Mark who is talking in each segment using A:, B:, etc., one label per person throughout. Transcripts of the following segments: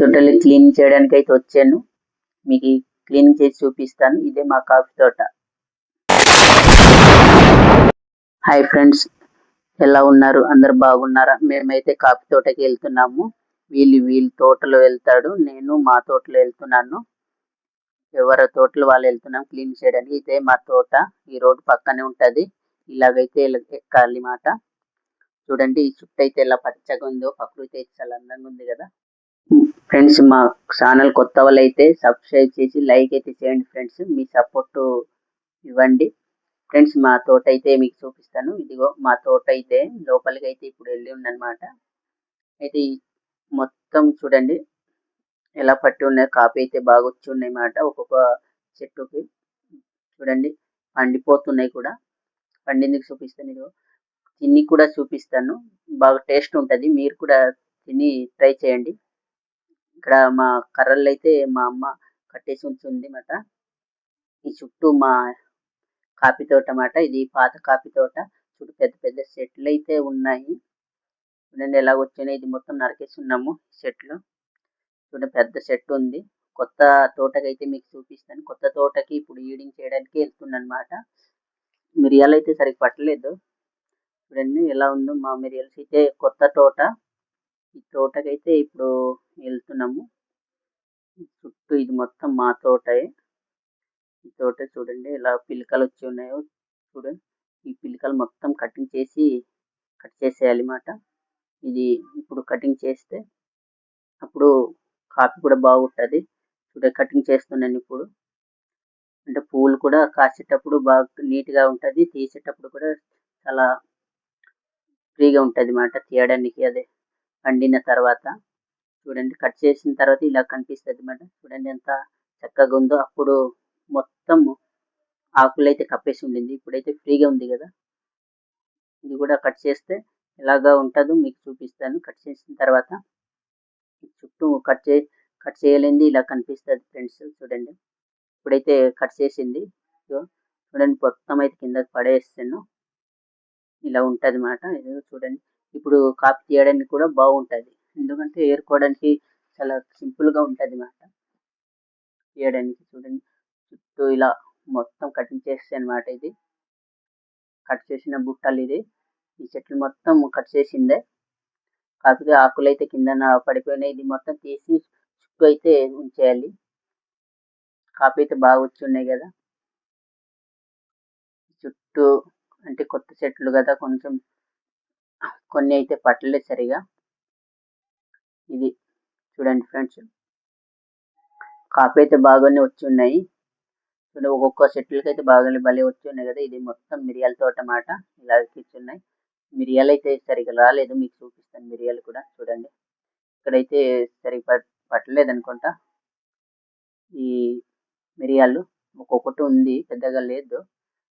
A: తోటలు క్లీన్ చేయడానికి అయితే వచ్చాను. మీకు క్లీన్ చేసి చూపిస్తాను. ఇదే మా కాఫీ తోట. Hi friends. ఎలా ఉన్నారు? అందరు బాగున్నారా? మేమైతే కాఫీ తోటకి వెళ్తున్నాము. వీళ్ళు వీళ్ళ తోటలో వెళ్తాడు. నేను మా తోటలో వెళ్తున్నాను. ఎవరి తోటలు వాళ్ళు వెళ్తున్నాం క్లీన్ చేయడానికి. ఇదే మా తోట. ఈ రోడ్డు పక్కనే ఉంటుంది. ఇలాగైతే ఎక్కాలి మాట. చూడండి ఈ చుట్టూ అయితే ఎలా పచ్చగా ఉందో ప్రకృతి అయితే చాలా అందంగా ఉంది కదా. ఫ్రెండ్స్ మా ఛానల్ కొత్త వాళ్ళు అయితే సబ్స్క్రైబ్ చేసి లైక్ అయితే చేయండి ఫ్రెండ్స్. మీ సపోర్ట్ ఇవ్వండి. ఫ్రెండ్స్ మా తోట అయితే మీకు చూపిస్తాను. ఇదిగో మా తోట అయితే లోపలికి అయితే ఇప్పుడు వెళ్ళి ఉందన్నమాట. అయితే మొత్తం చూడండి. ఎలా పట్టి ఉన్నాయి కాపీ అయితే బాగా వచ్చి ఉన్నాయి మాట ఒక్కొక్క చెట్టుకి. చూడండి పండిపోతున్నాయి కూడా. పండిందుకు చూపిస్తాను ఇదిగో. తిని కూడా చూపిస్తాను. బాగా టేస్ట్ ఉంటుంది. మీరు కూడా తిని ట్రై చేయండి. ఇక్కడ మా కర్రలు అయితే మా అమ్మ కట్టేసి ఉంచింది మాట ఈ చుట్టూ మా కాఫీ తోట మాట ఇది పాత కాఫీ తోట. చుట్టూ పెద్ద పెద్ద చెట్లు అయితే ఉన్నాయి. చూడండి ఎలా వచ్చినాయి ఇది మొత్తం నరికేసి ఉన్నాము చెట్లు చూడండి పెద్ద చెట్టు ఉంది. కొత్త తోటకైతే మీకు చూపిస్తాను. కొత్త తోటకి ఇప్పుడు ఈడింగ్ చేయడానికి వెళ్తున్నాను అనమాట మిరియాలు అయితే సరిగ్గా పట్టలేదు. చూడండి ఎలా ఉందో మా మిరియాల్స్ అయితే కొత్త తోట. ఈ తోటకైతే ఇప్పుడు వెళ్తున్నాము చుట్టూ ఇది మొత్తం మా తోటే. ఈ తోట చూడండి ఇలా పిలకలు వచ్చి ఉన్నాయో చూడండి ఈ పిలకలు మొత్తం కటింగ్ చేసి కట్ చేసేయాలి మాట ఇది ఇప్పుడు కటింగ్ చేస్తే అప్పుడు కాఫీ కూడా బాగుంటుంది. చూడ కటింగ్ చేస్తున్నాను ఇప్పుడు. అంటే పూలు కూడా కాసేటప్పుడు బాగా నీట్గా ఉంటుంది. తీసేటప్పుడు కూడా చాలా ఫ్రీగా ఉంటుంది మాట తీయడానికి అదే. పండిన తర్వాత చూడండి కట్ చేసిన తర్వాత ఇలా కనిపిస్తుంది మేడం. చూడండి ఎంత చక్కగా ఉందో. అప్పుడు మొత్తం ఆకులు అయితే కప్పేసి ఉండింది. ఇప్పుడైతే ఫ్రీగా ఉంది కదా. ఇది కూడా కట్ చేస్తే ఎలాగా ఉంటుందో మీకు చూపిస్తాను. కట్ చేసిన తర్వాత చుట్టూ కట్ చే కట్ చేయలేంది ఇలా కనిపిస్తుంది ఫ్రెండ్స్. చూడండి. ఇప్పుడైతే కట్ చేసింది. చూడండి మొత్తం అయితే కిందకి పడేస్తాను ఇలా ఉంటుంది మాట. చూడండి. ఇప్పుడు కాపీ తీయడానికి కూడా బాగుంటుంది. ఎందుకంటే ఏరుకోవడానికి చాలా సింపుల్గా ఉంటుంది అన్నమాట తీయడానికి చూడండి. చుట్టూ ఇలా మొత్తం కటింగ్ చేస్తే అనమాట ఇది. కట్ చేసిన బుట్టలు ఇది. ఈ చెట్లు మొత్తం కట్ చేసిందే. కాకపోతే ఆకులు అయితే కింద పడిపోయినాయి. ఇది మొత్తం తీసి చుట్టూ అయితే ఉంచేయాలి. కాపీ అయితే బాగా వచ్చి ఉన్నాయి కదా. చుట్టూ అంటే కొత్త చెట్లు కదా. కొంచెం కొన్ని అయితే పట్టలేదు సరిగా. ఇది చూడండి ఫ్రెండ్స్. కాపీ అయితే బాగానే వచ్చి ఉన్నాయి చూడండి ఒక్కొక్క చెట్లకి అయితే బాగానే భలే వచ్చి ఉన్నాయి కదా. ఇది మొత్తం మిరియాల తోట మాట. ఇలా ఉన్నాయి మిరియాలు అయితే సరిగా రాలేదు. మీకు చూపిస్తాను మిరియాలు కూడా. చూడండి. ఇక్కడైతే సరిగా పట్టలేదు అనుకుంటా. ఈ మిరియాలు ఒక్కొక్కటి ఉంది. పెద్దగా లేదు.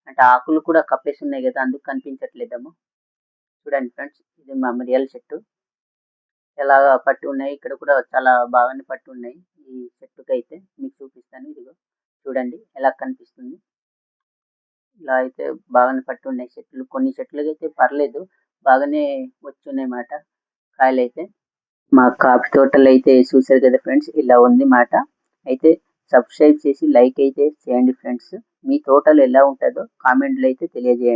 A: అంటే ఆకులు కూడా కప్పేసి ఉన్నాయి కదా. అందుకు కనిపించట్లేదేమో. చూడండి ఫ్రెండ్స్. ఇది మా మిరియాల చెట్టు. ఎలా పట్టి ఉన్నాయి ఇక్కడ కూడా చాలా బాగానే పట్టి ఉన్నాయి. ఈ చెట్టుకి అయితే మీకు చూపిస్తాను ఇదిగో. చూడండి ఎలా కనిపిస్తుంది. ఇలా అయితే బాగానే పట్టి ఉన్నాయి చెట్లు. కొన్ని చెట్లకి అయితే పర్లేదు బాగానే వచ్చి ఉన్నాయి మాట. కాయలైతే మా కాఫీ తోటలు అయితే చూసారు కదా ఫ్రెండ్స్ ఇలా ఉంది మాట. అయితే సబ్స్క్రైబ్ చేసి లైక్ అయితే చేయండి ఫ్రెండ్స్. మీ తోటలు ఎలా ఉంటుందో కామెంట్లు అయితే తెలియజేయండి.